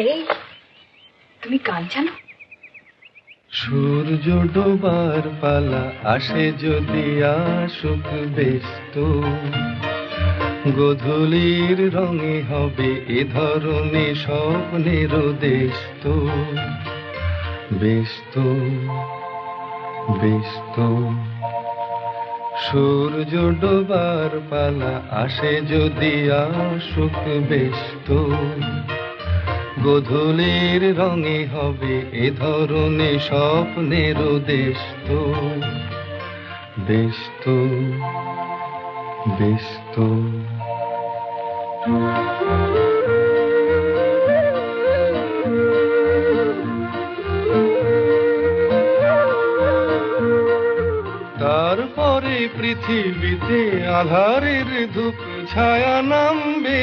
এই, তুমি গান জানো? সূর্য ডোবার পালা আসে যদি আসুক ব্যস্ত। গধূলির রঙে হবে এ ধরনের স্বপ্নের দেশ তো ব্যস্ত ব্যস্ত। সূর্য ডোবার পালা আসে যদি আসুক ব্যস্ত। গধূলির রঙে হবে এ ধরনের স্বপ্নের দেশ তো। দেশ তো দেশ তো। তারপরে পৃথিবীতে আধারের ধূপ ছায়া নামবে।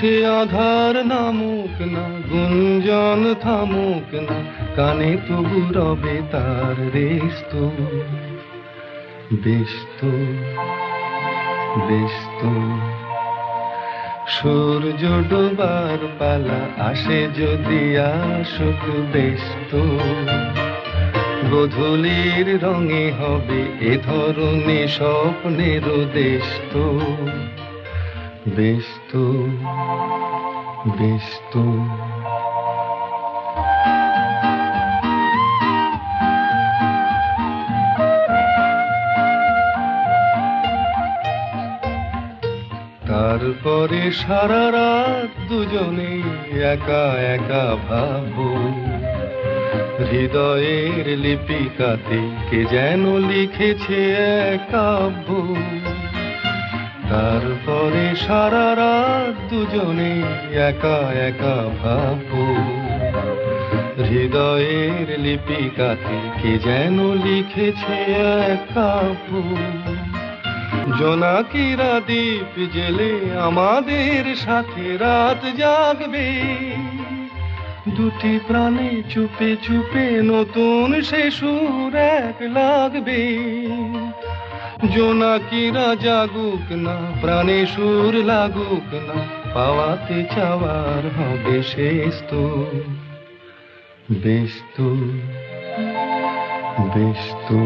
সে আধার নামুক না, গুঞ্জন থামুক না, কানে তবু রবে তার রেস্ত। ব্যস্ত ব্যস্ত। সূর্য ডোবার পালা আসে যদি আসুক ব্যস্ত। গধূলির রঙে হবে এ ধরনের স্বপ্নের দেশ তো ব্যস্ত ব্যস্ত তারপরে সারা রাত দুজনে একা একা ভাবো, হৃদয়ের লিপিকাতে কে যেন লিখেছে এক কাব্য। তারপরে সারা রাত দুজনে একা একা ভাবো হৃদয়ের লিপিকাতে কে যেন লিখেছে এক জোনাকিরা দ্বীপ জেলে আমাদের সাথে রাত জাগবে। দুটি প্রাণে চুপে চুপে নতুন সে সুর এক লাগবে। জোনাকি জাগুক না প্রাণে সুর লাগুক না পাওয়াতে চাওয়ার হবে শেষ তো বেশ তো বেশ তো